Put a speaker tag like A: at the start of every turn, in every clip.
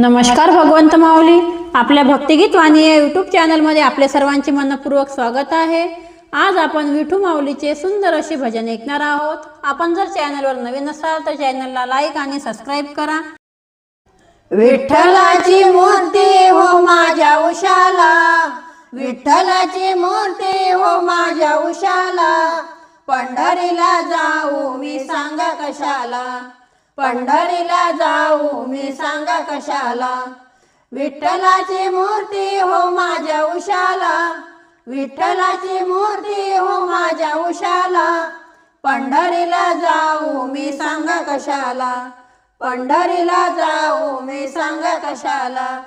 A: नमस्कार भगवंत माऊली. आपल्या भक्तिगीत वाणी या यूट्यूब चॅनलमध्ये आपले सर्वांचे मनपूर्वक स्वागत आहे. आज आपण विठू माऊलीचे सुंदर असे भजन ऐकणार आहोत. आपण जर चॅनलवर नवीन असाल तर चॅनलला लाईक आणि सबस्क्राईब करा. विठ्ठलाची मूर्ती हो माझ्या उशाला. विठ्ठलाची मूर्ती हो माझ्या उशाला. पंढरीला जाऊ मी सांगा कशाला. पंढरीला जाऊ मी सांगा कशाला? विठ्ठलाची मूर्ती हो माझ्या उशाला. विठ्ठलाची मूर्ती हो माझ्या उशाला. पंढरीला जाऊ मी सांगा कशाला? पंढरीला जाऊ मी सांगा कशाला?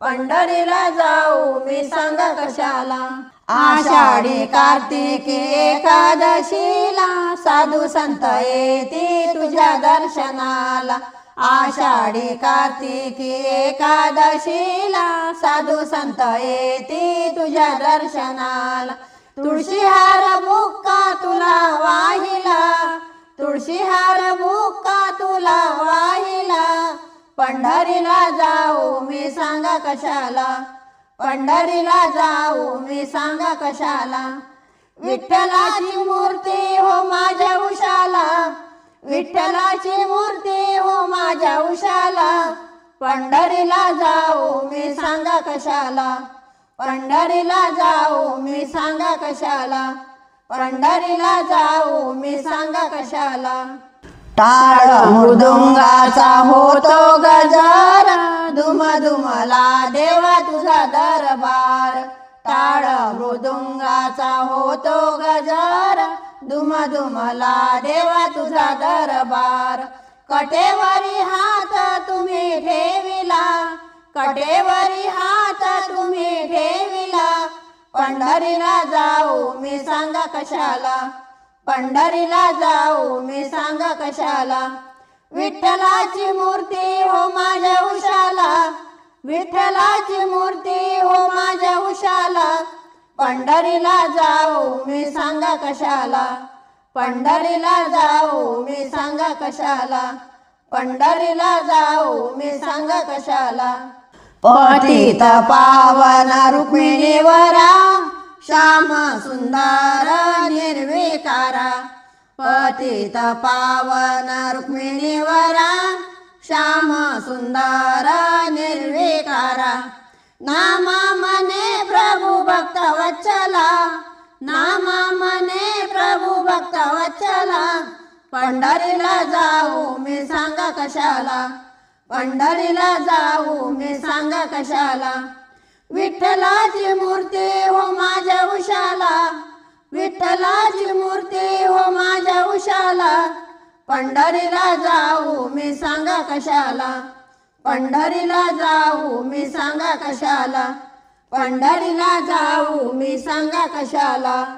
A: पंढरीला जाऊ मी सांगा कशाला? आषाढी कार्तिकी एकादशीला साधू संत येते तुझ्या दर्शनाला. आषाढी कार्तिकी एकादशीला साधू संत येते तुझ्या दर्शनाला. तुळशी हार तुला वाहिला तुळशी हार तुला वाहिला. पंढरीला जाऊ मी सांगा कशाला? पंढरीला जाऊ मी सांगा कशाला? विठ्ठलाची मूर्ती हो माझ्या उशाला. विठ्ठलाची मूर्ती हो माझ्या उशाला. पंढरीला जाऊ मी सांगा कशाला? पंढरीला जाऊ मी सांगा कशाला? पंढरीला जाऊ मी सांगा कशाला? टाळ मृदुंगाचा होतो गजर. दुम दुमला तुझा दरबार टाळ मृदुंगाचा होतो गजर. दुम दुमला देवा तुझा दरबार. कटेवरी हात तुम्ही ठेविला कटेवरी हात तुम्ही ठेविला. पंढरीला जाऊ मी सांगा कशाला पंढरीला जाऊ मी सांगा कशाला. विठ्ठलाची मूर्ती विठ्ठलाची मूर्ती हो माझ्या उशाला. पंढरीला जाऊ मी सांगा कशाला. पंढरीला जाऊ मी सांगा कशाला. पंढरीला जाऊ मी सांगा कशाला. पतित पावन रुक्मिणीवरा श्याम सुंदर निर्विकारा. पतित पावन रुक्मिणीवरा श्याम सुंदर निर्विकारा नामा मने प्रभु भक्त वच्चला नामा मने प्रभु भक्त वच्चला पंढरीला जाऊ मी सांगा कशाला? पंढरीला जाऊ मी सांगा कशाला? विठ्ठलाची मूर्ती हो माझ्या उशाला. विठ्ठलाची मूर्ती हो माझ्या उशाला. पंढरीला जाऊ मी सांगा कशाला? पंढरीला जाऊ मी सांगा कशाला? पंढरीला जाऊ मी सांगा कशाला?